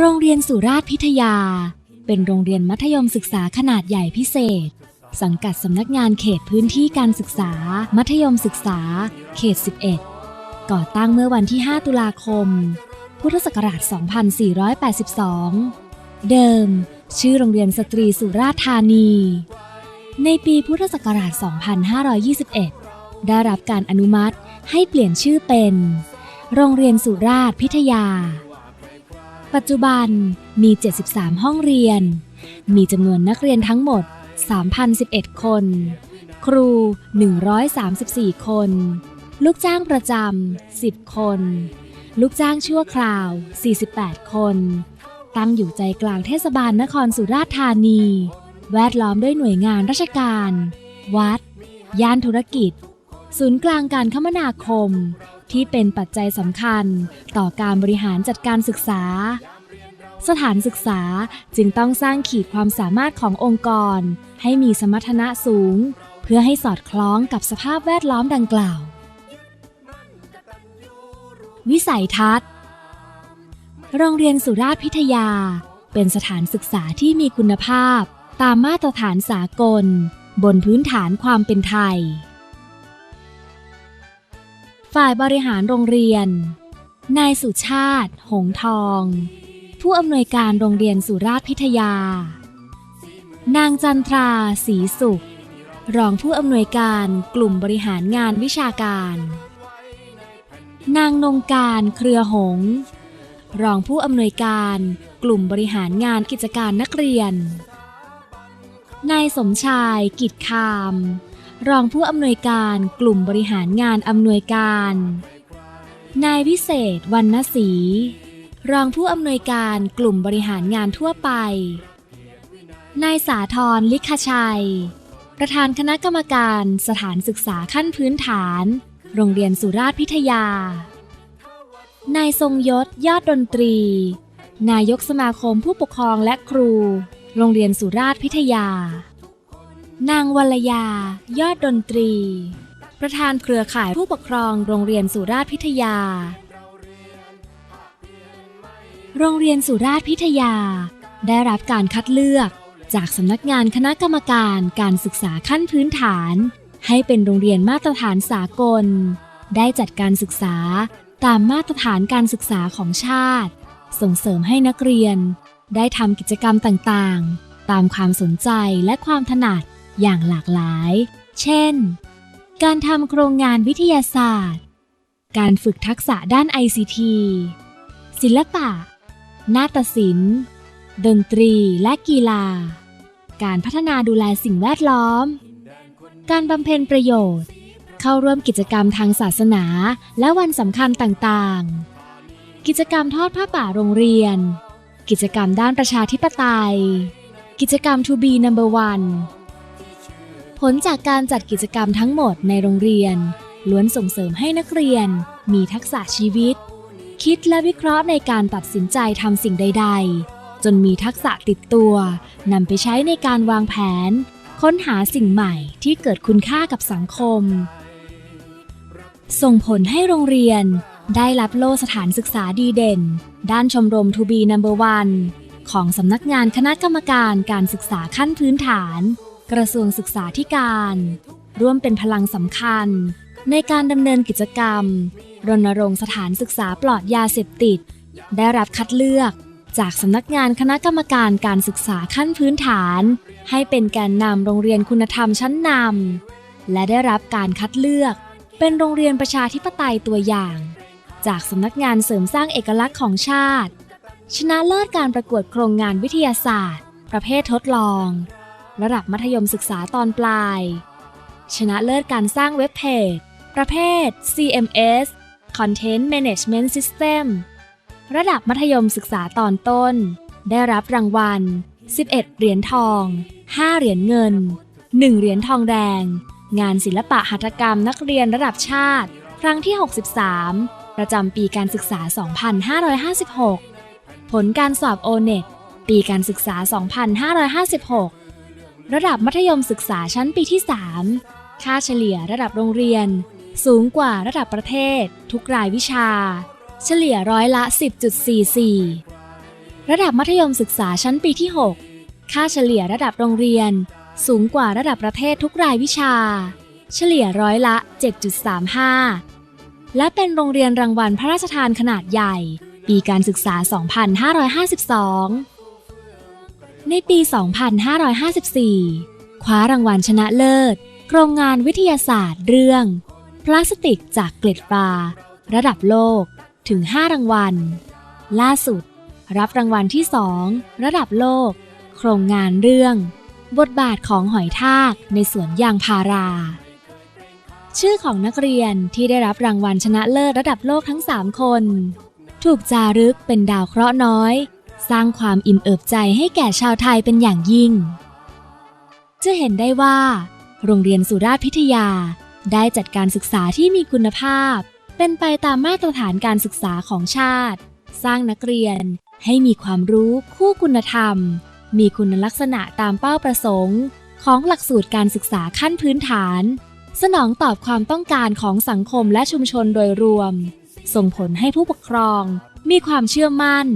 โรงเรียนสุราษฎร์พิทยา เป็นโรงเรียนมัธยมศึกษาขนาดใหญ่พิเศษ สังกัดสำนักงานเขตพื้นที่การศึกษา มัธยมศึกษา เขต 11 ก่อตั้งเมื่อวันที่ 5 ตุลาคม พุทธศักราช 2482 เดิม ชื่อโรงเรียนสตรีสุราษฎร์ธานี ในปีพุทธศักราช 2521 ได้รับการอนุมัติให้เปลี่ยนชื่อเป็น โรงเรียนสุราษฎร์พิทยา ปัจจุบันมี 73 ห้องเรียน มีจำนวนนักเรียนทั้งหมด 3,011 คน ครู 134 คน ลูกจ้างประจำ 10 คน ลูกจ้างชั่วคราว 48 คน ตั้งอยู่ใจกลางเทศบาลนครสุราษฎร์ธานี แวดล้อมด้วยหน่วยงานราชการ วัด ย่านธุรกิจ ศูนย์กลางการคมนาคม ที่เป็นปัจจัยสำคัญต่อการบริหารจัดการศึกษา สถานศึกษาจึงต้องสร้างขีดความสามารถขององค์กร ให้มีสมรรถนะสูง เพื่อให้สอดคล้องกับสภาพแวดล้อมดังกล่าว วิสัยทัศน์ โรงเรียนสุราษฎร์พิทยา เป็นสถานศึกษาที่มีคุณภาพ ตามมาตรฐานสากล บนพื้นฐานความเป็นไทย ฝ่ายบริหารโรงเรียน นายสุชาติ หงทอง ผู้อำนวยการโรงเรียนสุราษฎร์พิทยา นางจันทราศรีสุข รองผู้อำนวยการกลุ่มบริหารงานวิชาการ นางนงการเครือหง รองผู้อำนวยการกลุ่มบริหารงานกิจการนักเรียน นายสมชายกิจคาม รองผู้อำนวยการกลุ่มบริหารงานอำนวยการ นายวิเศษวรรณศรีรองผู้อำนวยการกลุ่มบริหารงานทั่วไป นายสาธรลิขชัย ประธานคณะกรรมการสถานศึกษาขั้นพื้นฐาน โรงเรียนสุราษฎร์พิทยา นายทรงยศยอดดนตรี นายกสมาคมผู้ปกครองและครู โรงเรียนสุราษฎร์พิทยา นางวัลยา ยอดดนตรี ประธานเครือข่ายผู้ปกครองโรงเรียนสุราษฎร์พิทยา โรงเรียนสุราษฎร์พิทยา ได้รับการคัดเลือกจากสำนักงานคณะกรรมการการศึกษาขั้นพื้นฐาน ให้เป็นโรงเรียนมาตรฐานสากล ได้จัดการศึกษาตามมาตรฐานการศึกษาของชาติ ส่งเสริมให้นักเรียน ได้ทำกิจกรรมต่างๆ ตามความสนใจและความถนัด อย่างหลากหลาย เช่น การทำโครงงานวิทยาศาสตร์ การฝึกทักษะด้าน ICT ศิลปะ นาฏศิลป์ ดนตรีและกีฬา การพัฒนาดูแลสิ่งแวดล้อม การบำเพ็ญประโยชน์ เข้าร่วมกิจกรรมทางศาสนาและวันสำคัญต่างๆ กิจกรรมทอดผ้าป่าโรงเรียน กิจกรรมด้านประชาธิปไตย กิจกรรม To be number one ผลจากการจัดกิจกรรมทั้งหมดในโรงเรียน ล้วนส่งเสริมให้นักเรียน มีทักษะชีวิต คิดและวิเคราะห์ในการตัดสินใจทำสิ่งใด ๆ จนมีทักษะติดตัวนำไปใช้ในการวางแผน ค้นหาสิ่งใหม่ที่เกิดคุณค่ากับสังคม ส่งผลให้โรงเรียน ได้รับโล่สถานศึกษาดีเด่น ด้านชมรม To be number one ของสำนักงานคณะกรรมการการศึกษาขั้นพื้นฐาน กระทรวงศึกษาธิการ ร่วมเป็นพลังสำคัญ ในการดำเนินกิจกรรม รณรงค์สถานศึกษาปลอดยาเสพติด ได้รับคัดเลือกจากสำนักงานคณะกรรมการการศึกษาขั้นพื้นฐาน ให้เป็นแกนนำโรงเรียนคุณธรรมชั้นนำและได้รับการคัดเลือก เป็นโรงเรียนประชาธิปไตยตัวอย่าง จากสำนักงานเสริมสร้างเอกลักษณ์ของชาติ ชนะเลิศการประกวดโครงงานวิทยาศาสตร์ ประเภททดลอง ระดับมัธยมศึกษาตอนปลาย ชนะเลิศการสร้างเว็บเพจ ประเภท CMS Content Management System ระดับมัธยมศึกษาตอนต้น ได้รับรางวัล 11 เหรียญทอง 5 เหรียญเงิน 1 เหรียญทองแดง งานศิลปะหัตถกรรมนักเรียนระดับชาติ ครั้งที่ 63 ประจำปีการศึกษา 2556 ผลการสอบ O-NET ปีการศึกษา 2556 ระดับมัธยมศึกษาชั้นปีที่ 3 ค่าเฉลี่ยระดับโรงเรียน สูงกว่าระดับประเทศ ทุกรายวิชา เฉลี่ยร้อยละ 10.44 ระดับมัธยมศึกษาชั้นปีที่ 6 ค่าเฉลี่ยระดับโรงเรียน สูงกว่าระดับประเทศทุกรายวิชา เฉลี่ยร้อยละ 7.35 และเป็นโรงเรียนรางวัลพระราชทานขนาดใหญ่ ปีการศึกษา 2552 ในปี 2554 คว้ารางวัลชนะเลิศ โครงงานวิทยาศาสตร์เรื่อง พลาสติกจากเกล็ดปลา ระดับโลกถึง 5 รางวัล ล่าสุด รับรางวัลที่ 2 ระดับโลก โครงงานเรื่อง บทบาทของหอยทากในสวนยางพารา ชื่อของนักเรียนที่ได้รับรางวัลชนะเลิศระดับโลกทั้ง 3 คน ถูกจารึกเป็นดาวเคราะห์น้อย สร้างความอิ่มเอิบใจให้แก่ชาวไทยเป็นอย่างยิ่ง จะเห็นได้ว่า โรงเรียนสุราษฎร์พิทยา ได้จัดการศึกษาที่มีคุณภาพ เป็นไปตามมาตรฐานการศึกษาของชาติ สร้างนักเรียนให้มีความรู้คู่คุณธรรม มีคุณลักษณะตามเป้าประสงค์ ของหลักสูตรการศึกษาขั้นพื้นฐาน สนองตอบความต้องการของสังคมและชุมชนโดยรวม ส่งผลให้ผู้ปกครองมีความเชื่อมั่น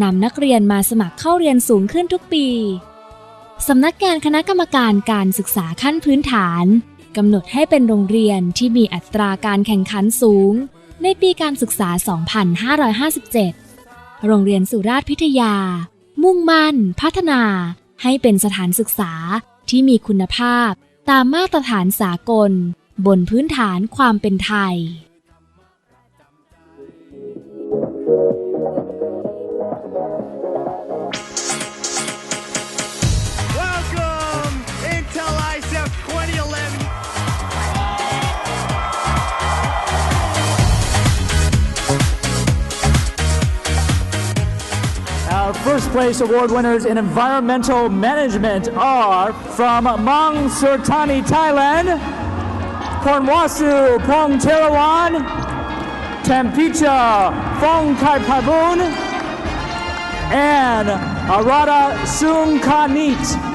นำนักเรียนมาสมัครเข้าเรียนสูงขึ้นทุกปี สำนักงานคณะกรรมการการศึกษาขั้นพื้นฐานกำหนดให้เป็นโรงเรียนที่มีอัตราการแข่งขันสูง ในปีการศึกษา 2557 โรงเรียนสุราษฎร์พิทยา มุ่งมั่น พัฒนา ให้เป็นสถานศึกษาที่มีคุณภาพ ตามมาตรฐานสากล บนพื้นฐานความเป็นไทย Welcome, place award winners in environmental management are from Mang Surtani, Thailand, Pornwasu Pongtirawan, Tampicha Phongkai and Arada Sungkanit.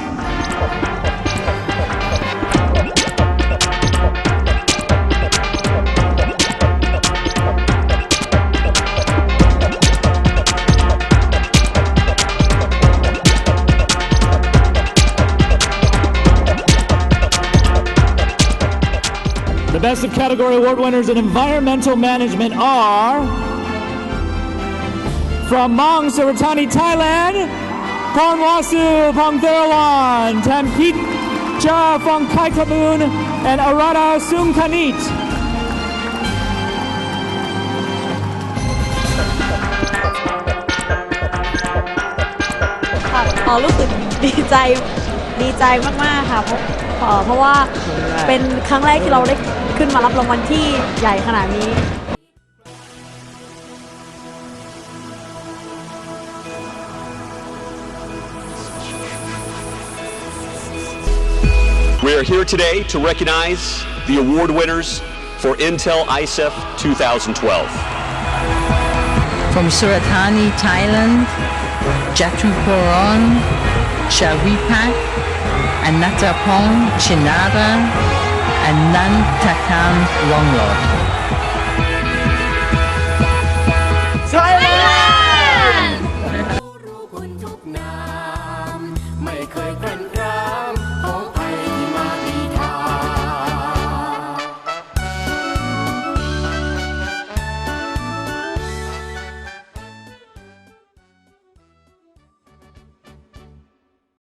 The best of category award winners in environmental management are from Mang Saratani, Thailand, Pornwasu Pongtherawan, Tampit Cha Phongkai Kaboon, and Arada Sumkanit. ค่ะอ๋อรู้สึกดีใจดีใจมาก ๆ ค่ะ เพราะเอ่อเพราะว่าเป็นครั้งแรกที่เราได้ ขึ้นมารับรางวัลที่ใหญ่ขนาดนี้ We are here today to recognize the award winners for Intel ISEF 2012. from Suratani, Thailand, Jatupuron, Shavipak, Anatapong, Chinada, อนันตธรรมวงโลกใช่แล้วรู้บุทย